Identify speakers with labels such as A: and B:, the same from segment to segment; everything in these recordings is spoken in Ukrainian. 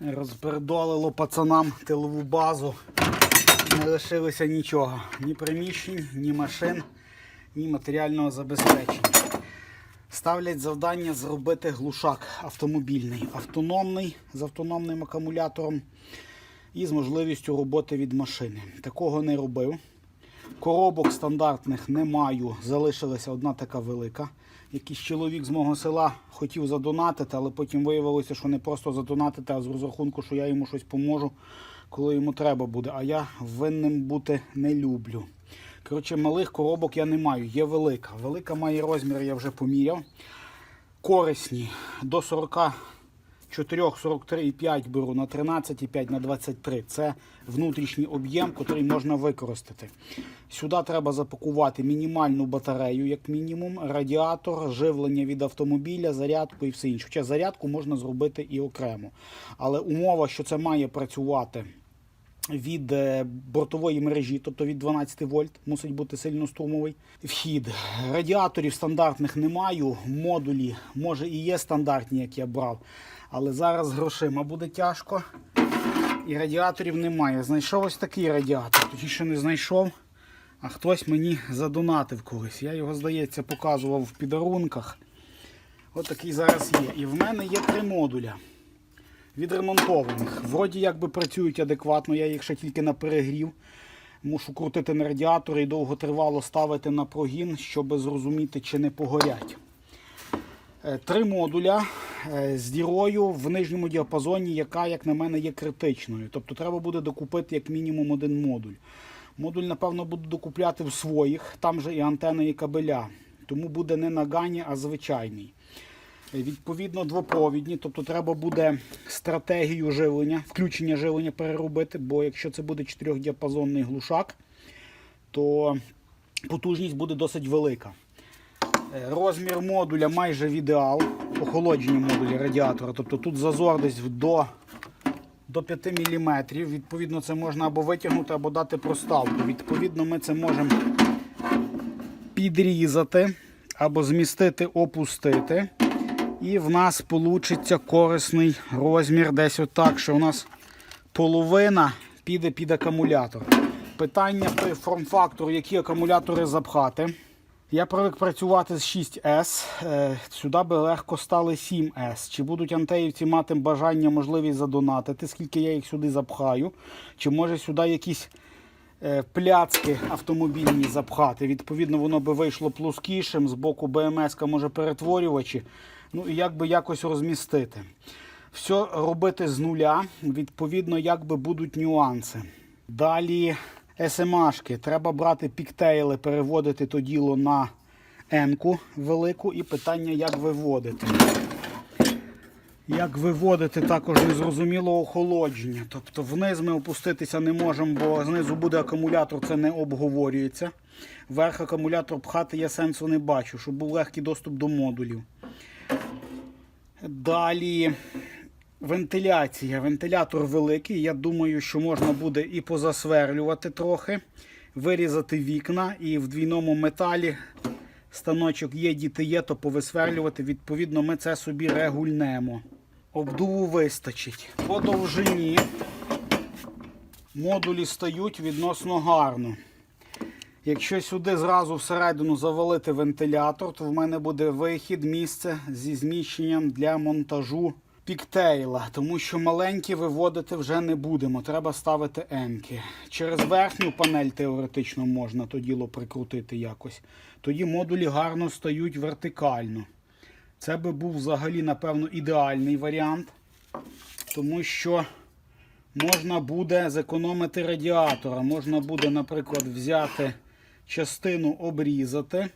A: Розпердолило пацанам тилову базу. Не лишилося нічого. Ні приміщень, ні машин, ні матеріального забезпечення. Ставлять завдання зробити глушак автомобільний, автономний з автономним акумулятором і з можливістю роботи від машини. Такого не робив. Коробок стандартних не маю, залишилася одна така велика. Якийсь чоловік з мого села хотів задонатити, але потім виявилося, що не просто задонатити, а з розрахунку, що я йому щось поможу, коли йому треба буде. А я винним бути не люблю. Коротше, малих коробок я не маю, є велика. Велика має розмір, я вже поміряв. Корисні до 44, 43,5 беру на 13,5 на 23. Це внутрішній об'єм, який можна використати. Сюди треба запакувати мінімальну батарею, як мінімум, радіатор, живлення від автомобіля, зарядку і все інше. Хоча зарядку можна зробити і окремо. Але умова, що це має працювати від е, бортової мережі, тобто від 12 вольт, мусить бути сильно струмовий вхід. Радіаторів стандартних не маю. Модулі, може, і є стандартні, як я брав, але зараз грошима буде тяжко. І радіаторів немає. Знайшов ось такий радіатор. Тоді ще не знайшов, а хтось мені задонатив колись. Я його, здається, показував в підарунках. Ось такий зараз є. І в мене є три модуля відремонтованих. Вроді якби працюють адекватно, я їх ще тільки на перегрів. Мушу крутити на радіатори і довго тривало ставити на прогін, щоб зрозуміти, чи не погорять. Е, Три модуля е, з дірою в нижньому діапазоні, яка, як на мене, є критичною. Тобто треба буде докупити як мінімум один модуль. Модуль, напевно, буду докупляти в своїх, там же і антени, і кабеля. Тому буде не на гані, а звичайний. Відповідно, двопровідні, тобто треба буде стратегію живлення, включення живлення переробити, бо якщо це буде чотирьохдіапазонний глушак, то потужність буде досить велика. Е, Розмір модуля майже в ідеал, охолодження модуля радіатора. Тобто тут зазор десь до, до 5 мм. Відповідно, це можна або витягнути, або дати проставку. Відповідно, ми це можемо підрізати або змістити, опустити. І в нас вийде корисний розмір десь отак, що у нас половина піде під акумулятор. Питання при форм-фактору, які акумулятори запхати. Я привик працювати з 6С, е, сюди би легко стали 7С. Чи будуть антеївці мати бажання, можливість задонатити, скільки я їх сюди запхаю, чи може сюди якісь е, пляцки автомобільні запхати. Відповідно, воно би вийшло плоскішим, з боку БМС може перетворювачі. Ну і як би якось розмістити. Все робити з нуля, відповідно, як би будуть нюанси. Далі СМАшки. Треба брати піктейли, переводити то діло на енку велику і питання, як виводити. Як виводити також незрозуміло охолодження. Тобто вниз ми опуститися не можемо, бо знизу буде акумулятор, це не обговорюється. Вверх акумулятор пхати я сенсу не бачу, щоб був легкий доступ до модулів. Далі вентиляція. Вентилятор великий. Я думаю, що можна буде і позасверлювати трохи, вирізати вікна і в двійному металі станочок є, діти є, то повисверлювати. Відповідно, ми це собі регульнемо. Обдуву вистачить. По довжині модулі стають відносно гарно. Якщо сюди зразу всередину завалити вентилятор, то в мене буде вихід, місце зі зміщенням для монтажу піктейла, тому що маленькі виводити вже не будемо. Треба ставити енки. Через верхню панель теоретично можна то діло прикрутити якось. Тоді модулі гарно стають вертикально. Це би був взагалі, напевно, ідеальний варіант, тому що можна буде зекономити радіатора. Можна буде, наприклад, взяти частину обрізати.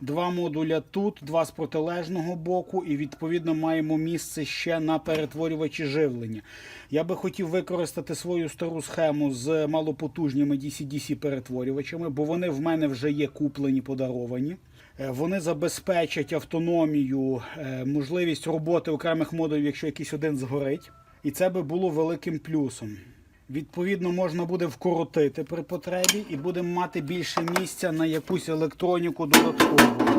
A: Два модуля тут, два з протилежного боку, і відповідно маємо місце ще на перетворювачі живлення. Я би хотів використати свою стару схему з малопотужними DC-DC перетворювачами, бо вони в мене вже є куплені, подаровані. Е, Вони забезпечать автономію, е, можливість роботи окремих модулів, якщо якийсь один згорить. І це би було великим плюсом. Відповідно, можна буде вкоротити при потребі і будемо мати більше місця на якусь електроніку додаткову.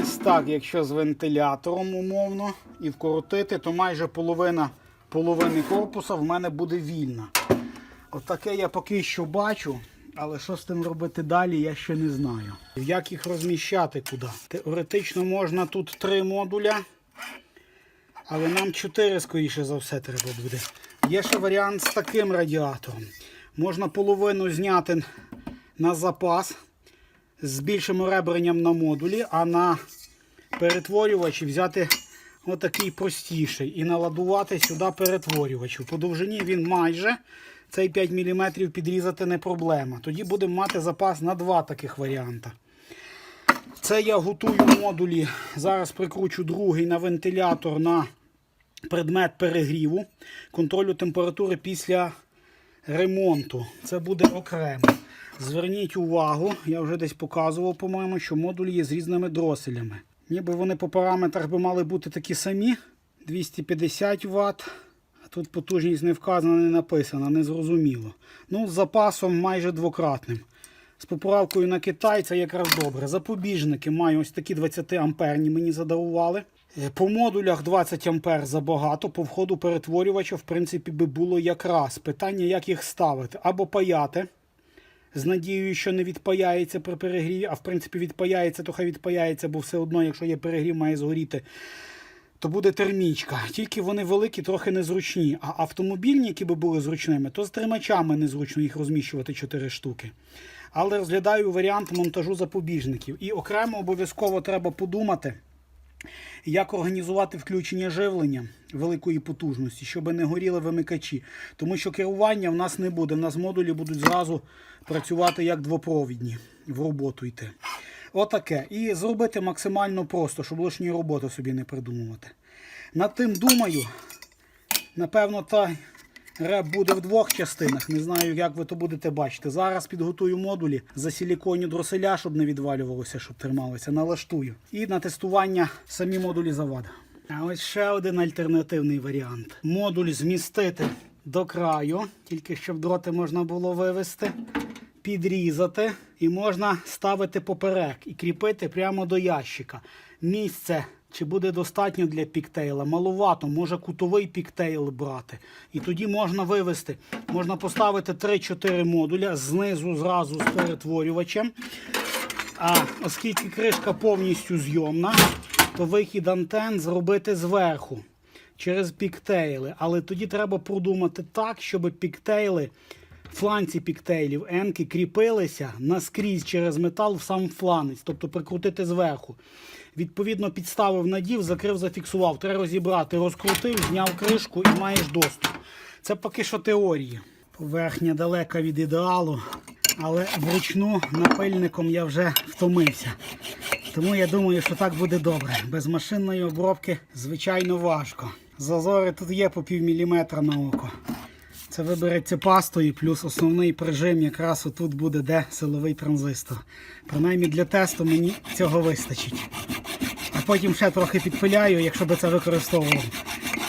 A: Ось так, якщо з вентилятором умовно і вкоротити, то майже половина половини корпуса в мене буде вільна. Отаке я поки що бачу, але що з тим робити далі, я ще не знаю. Як їх розміщати куди? Теоретично можна тут три модуля, але нам чотири, скоріше за все, треба буде. Є ще варіант з таким радіатором. Можна половину зняти на запас з більшим ребренням на модулі, а на перетворювачі взяти отакий простіший і наладувати сюди перетворювач. По довжині він майже цей 5 мм підрізати не проблема. Тоді будемо мати запас на два таких варіанти. Це я готую модулі. Зараз прикручу другий на вентилятор на предмет перегріву, контролю температури після ремонту. Це буде окремо. Зверніть увагу, я вже десь показував, по-моєму, що модулі є з різними дроселями. Ніби вони по параметрах би мали бути такі самі. 250 Вт. Тут потужність не вказана, не написана, не зрозуміло. Ну, з запасом майже двократним. З поправкою на Китай це якраз добре. Запобіжники маю ось такі 20 амперні мені задарували. Е, По модулях 20 ампер забагато, по входу перетворювача, в принципі, би було якраз. Питання, як їх ставити. Або паяти, з надією, що не відпаяється при перегріві, а в принципі відпаяється, то хай відпаяється, бо все одно, якщо є перегрів, має згоріти. То буде термічка. Тільки вони великі, трохи незручні. А автомобільні, які би були зручними, то з тримачами незручно їх розміщувати 4 штуки. Але розглядаю варіант монтажу запобіжників. І окремо обов'язково треба подумати, як організувати включення живлення великої потужності, щоб не горіли вимикачі. Тому що керування в нас не буде. В нас модулі будуть зразу працювати як двопровідні, в роботу йти. Отаке. І зробити максимально просто, щоб лишньої роботи собі не придумувати. Над тим думаю, напевно, та реп буде в двох частинах. Не знаю, як ви то будете бачити. Зараз підготую модулі за силіконні дроселя, щоб не відвалювалося, щоб трималося. Налаштую. І на тестування самі модулі завада. А ось ще один альтернативний варіант. Модуль змістити до краю, тільки щоб дроти можна було вивести, підрізати і можна ставити поперек і кріпити прямо до ящика. Місце чи буде достатньо для піктейла? Малувато, може кутовий піктейл брати. І тоді можна вивести. Можна поставити 3-4 модуля знизу зразу з перетворювачем. А оскільки кришка повністю зйомна, то вихід антен зробити зверху через піктейли. Але тоді треба продумати так, щоб піктейли, фланці піктейлів, енки кріпилися наскрізь через метал в сам фланець, тобто прикрутити зверху. Відповідно, підставив надів, закрив, зафіксував. Треба розібрати, розкрутив, зняв кришку і маєш доступ. Це поки що теорії. Поверхня далека від ідеалу, але вручну напильником я вже втомився. Тому я думаю, що так буде добре. Без машинної обробки, звичайно, важко. Зазори тут є по пів міліметра на око. Це вибереться пастою, плюс основний прижим якраз отут буде де силовий транзистор. Принаймні для тесту мені цього вистачить. А потім ще трохи підпиляю, якщо би це використовував.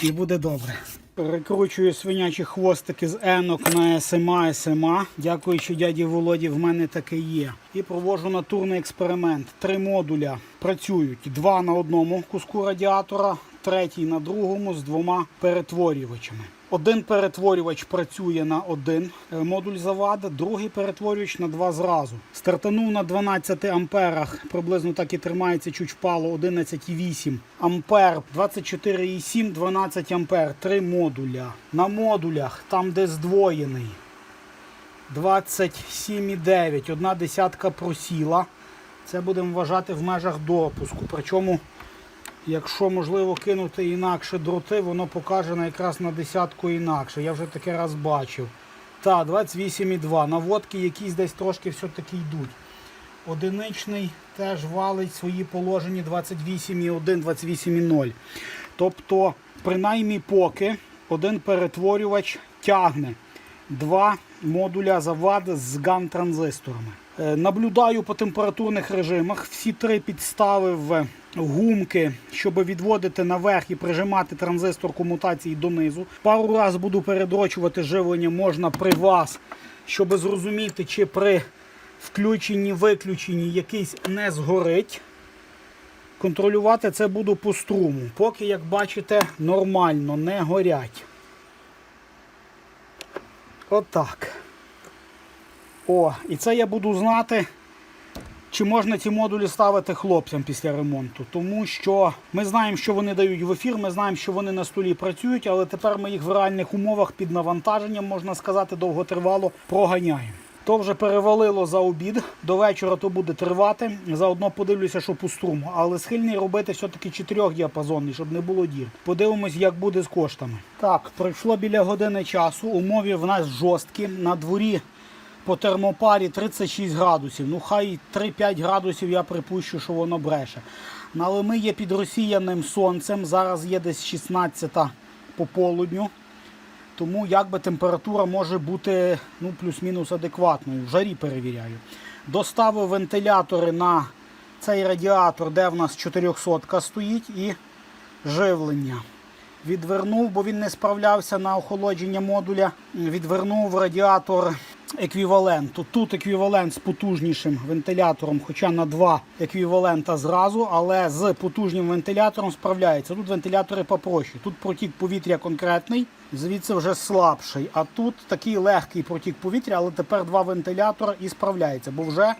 A: І буде добре. Перекручую свинячі хвостики з енок на СМА СМА. Дякуючи дяді Володі, в мене таке є. І проводжу натурний експеримент. Три модуля працюють: два на одному куску радіатора, третій на другому з двома перетворювачами. Один перетворювач працює на один е, модуль завада, другий перетворювач на два зразу. Стартанув на 12 амперах, приблизно так і тримається чуть впало 11,8 ампер, 24,7, 12 ампер, три модуля. На модулях, там де здвоєний, 27,9, одна десятка просіла. Це будемо вважати в межах допуску. Причому Якщо можливо кинути інакше дроти, воно покаже якраз на десятку інакше. Я вже таке раз бачив. Та, 28,2. Наводки якісь десь трошки все-таки йдуть. Одиничний теж валить свої положені 28,1, 28,0. Тобто, принаймні поки один перетворювач тягне два модуля завад з ган-транзисторами. Е, Наблюдаю по температурних режимах. Всі три підставив гумки, щоб відводити наверх і прижимати транзистор комутації донизу. Пару раз буду передрочувати живлення можна при вас, щоб зрозуміти, чи при включенні виключенні якийсь не згорить. Контролювати це буду по струму. Поки, як бачите, нормально, не горять. Отак. О, і це я буду знати, чи можна ці модулі ставити хлопцям після ремонту. Тому що ми знаємо, що вони дають в ефір, ми знаємо, що вони на столі працюють, але тепер ми їх в реальних умовах під навантаженням, можна сказати, довготривало проганяємо. То вже перевалило за обід. До вечора то буде тривати. Заодно подивлюся, що по струму. Але схильний робити все-таки чотирьохдіапазонний, щоб не було дір. Подивимось, як буде з коштами. Так, пройшло біля години часу. Умови в нас жорсткі. На дворі по термопарі 36 градусів. Ну, хай 3-5 градусів я припущу, що воно бреше. Ну, Але ми є під розсіяним сонцем. Зараз є десь 16 по полудню. Тому якби температура може бути ну, плюс-мінус адекватною. В жарі перевіряю. Доставив вентилятори на цей радіатор, де в нас 400 стоїть, і живлення. Відвернув, бо він не справлявся на охолодження модуля. Відвернув радіатор еквіваленту. Тут еквівалент з потужнішим вентилятором, хоча на два еквівалента зразу, але з потужним вентилятором справляється. Тут вентилятори попроще. Тут протік повітря конкретний, звідси вже слабший. А тут такий легкий протік повітря, але тепер два вентилятора і справляється, бо вже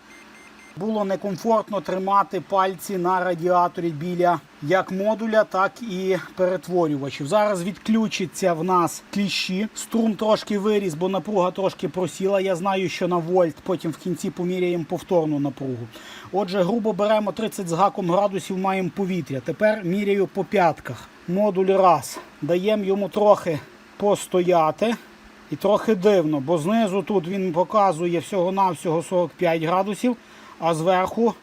A: було некомфортно тримати пальці на радіаторі біля як модуля, так і перетворювачів. Зараз відключиться в нас кліщі. Струм трошки виріс, бо напруга трошки просіла. Я знаю, що на вольт, потім в кінці поміряємо повторну напругу. Отже, грубо беремо 30 з гаком градусів, маємо повітря. Тепер міряю по п'ятках. Модуль раз. Даємо йому трохи постояти. І трохи дивно, бо знизу тут він показує всього-навсього 45 градусів, а зверху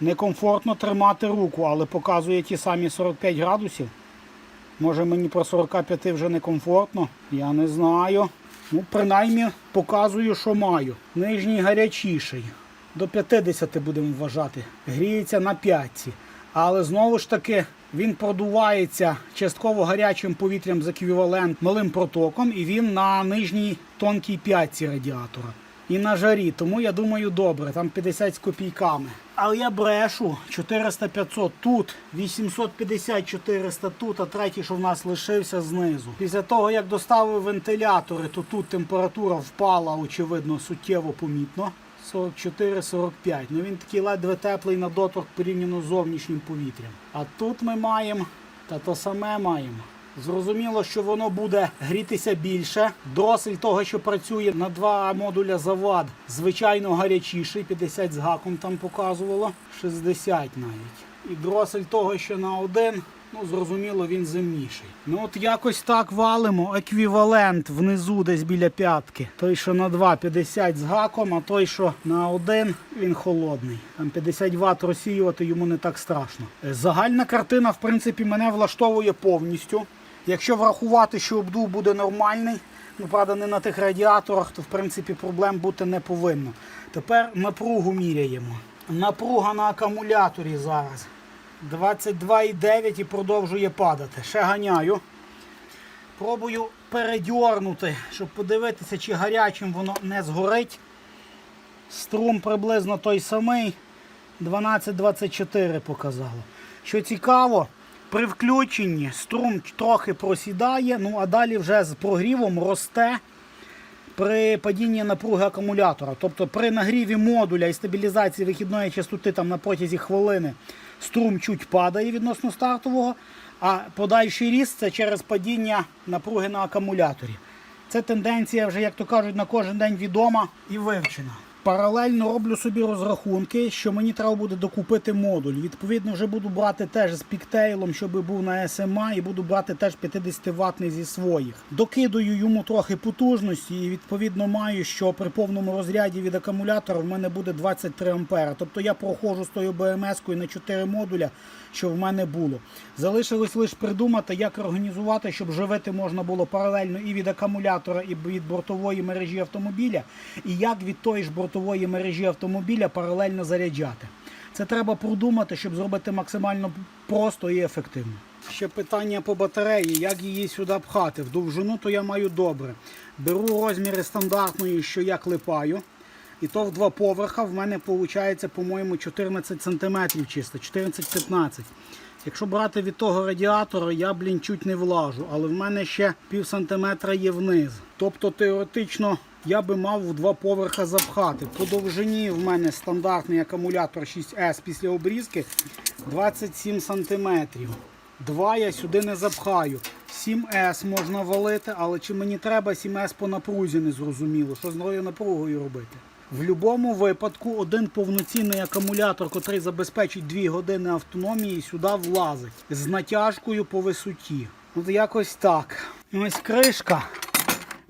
A: некомфортно тримати руку, але показує ті самі 45 градусів. Може мені про 45 вже некомфортно? Я не знаю. Ну, принаймні показую, що маю. Нижній гарячіший. До 50 будемо вважати. Гріється на п'ятці. Але знову ж таки він продувається частково гарячим повітрям з еквівалент малим протоком, і він на нижній тонкій п'ятці радіатора. І на жарі, тому я думаю, добре, там 50 з копійками. Але я брешу 400-500 тут, 850-400 тут, а третій, що в нас лишився знизу. Після того, як доставив вентилятори, то тут температура впала, очевидно, суттєво помітно. 44-45. Ну він такий ледве теплий на доторк порівняно з зовнішнім повітрям. А тут ми маємо, та то саме маємо. Зрозуміло, що воно буде грітися більше. Дросель того, що працює на два модуля завад, звичайно гарячіший, 50 з гаком там показувало, 60 навіть. І дросель того, що на один, ну зрозуміло, він зимніший. Ну от якось так валимо. Еквівалент внизу десь біля п'ятки. Той, що на 2 50 з гаком, а той, що на один, він холодний. Там 50 Вт розсіювати йому не так страшно. Е, Загальна картина, в принципі, мене влаштовує повністю. Якщо врахувати, що обдув буде нормальний, ну правда не на тих радіаторах, то в принципі проблем бути не повинно. Тепер напругу міряємо. Напруга на акумуляторі зараз 22,9 і продовжує падати. Ще ганяю. Пробую передьорнути, щоб подивитися, чи гарячим воно не згорить. Струм приблизно той самий. 12,24 показало. Що цікаво, при включенні струм трохи просідає, ну а далі вже з прогрівом росте при падінні напруги акумулятора. Тобто при нагріві модуля і стабілізації вихідної частоти там на протязі хвилини струм чуть падає відносно стартового, а подальший ріст це через падіння напруги на акумуляторі. Це тенденція вже, як то кажуть, на кожен день відома і вивчена. Паралельно роблю собі розрахунки, що мені треба буде докупити модуль. Відповідно, вже буду брати теж з піктейлом, щоб був на SMA, і буду брати теж 50 ватний зі своїх. Докидаю йому трохи потужності, і відповідно маю, що при повному розряді від акумулятора в мене буде 23 ампера. Тобто я проходжу з тою БМС-кою на 4 модуля, що в мене було. Залишилось лише придумати, як організувати, щоб живити можна було паралельно і від акумулятора, і від бортової мережі автомобіля, і як від тої ж бортової мережі автомобіля паралельно заряджати. Це треба продумати, щоб зробити максимально просто і ефективно. Ще питання по батареї, як її сюди пхати. В довжину то я маю добре. Беру розміри стандартної, що я клепаю. І то в два поверха в мене виходить, по-моєму, 14 см чисто, 14-15. Якщо брати від того радіатора, я, блін, чуть не влажу, але в мене ще пів сантиметра є вниз. Тобто теоретично я би мав в два поверха запхати. По довжині в мене стандартний акумулятор 6С після обрізки 27 сантиметрів. Два я сюди не запхаю. 7С можна валити, але чи мені треба 7С по напрузі, не зрозуміло. Що з новою напругою робити? В будь-якому випадку один повноцінний акумулятор, який забезпечить 2 години автономії, сюди влазить з натяжкою по висоті. От якось так. Ось кришка.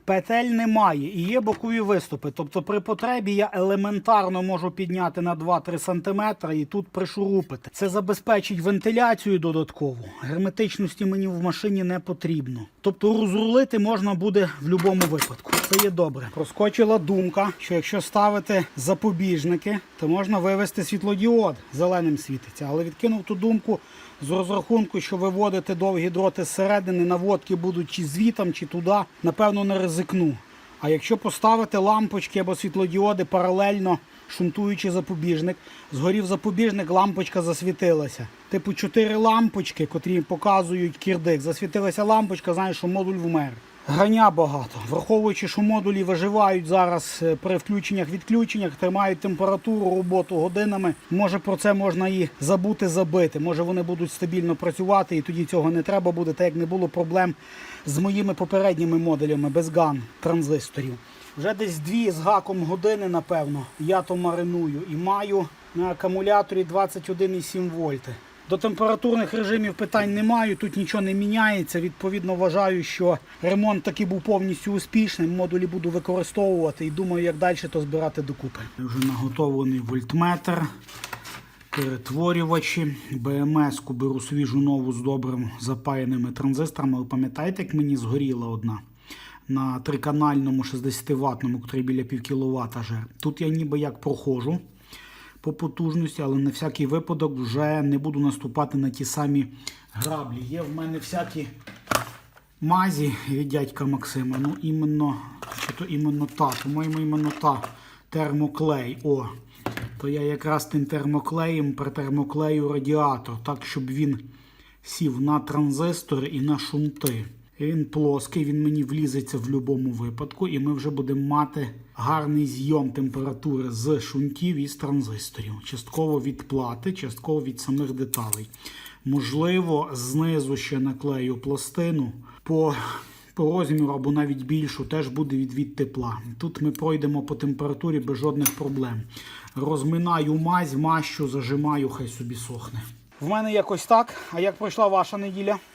A: Петель немає і є бокові виступи. Тобто при потребі я елементарно можу підняти на 2-3 см і тут пришурупити. Це забезпечить вентиляцію додаткову. Герметичності мені в машині не потрібно. Тобто розрулити можна буде в будь-якому випадку. Це є добре. Проскочила думка, що якщо ставити запобіжники, то можна вивести світлодіод. Зеленим світиться. Але відкинув ту думку з розрахунку, що виводити довгі дроти зсередини, наводки будуть чи звітом, чи туди, напевно, не ризикну. А якщо поставити лампочки або світлодіоди паралельно, шунтуючи запобіжник, згорів запобіжник, лампочка засвітилася. Типу чотири лампочки, котрі показують кірдик, засвітилася лампочка, знаєш, що модуль вмер. Грання багато. Враховуючи, що модулі виживають зараз е, при включеннях-відключеннях, тримають температуру, роботу годинами. Може про це можна і забути забити. Може вони будуть стабільно працювати, і тоді цього не треба буде, так як не було проблем з моїми попередніми моделями без ган транзисторів. Вже десь дві з гаком години, напевно, я то мариную і маю на акумуляторі 21,7 вольти. До температурних режимів питань не маю, тут нічого не міняється. Відповідно, вважаю, що ремонт таки був повністю успішним. Модулі буду використовувати і думаю, як далі то збирати докупи. Вже наготовлений вольтметр, перетворювачі. БМС-ку беру свіжу нову з добрим запаяними транзисторами. Ви пам'ятаєте, як мені згоріла одна? На триканальному 60 ватному, який біля пів кіловата жер. Тут я ніби як проходжу по потужності, але на всякий випадок вже не буду наступати на ті самі граблі. Є в мене всякі мазі від дядька Максима. Ну, іменно, чи то іменно та, по-моєму, іменно та термоклей. О, то я якраз тим термоклеєм притермоклею радіатор, так, щоб він сів на транзистори і на шунти. Він плоский, він мені влізеться в будь-якому випадку, і ми вже будемо мати гарний зйом температури з шунтів і з транзисторів. Частково від плати, частково від самих деталей. Можливо, знизу ще наклею пластину по, по розміру або навіть більшу, теж буде відвід тепла. Тут ми пройдемо по температурі без жодних проблем. Розминаю мазь, мащу, зажимаю, хай собі сохне. В мене якось так. А як пройшла ваша неділя?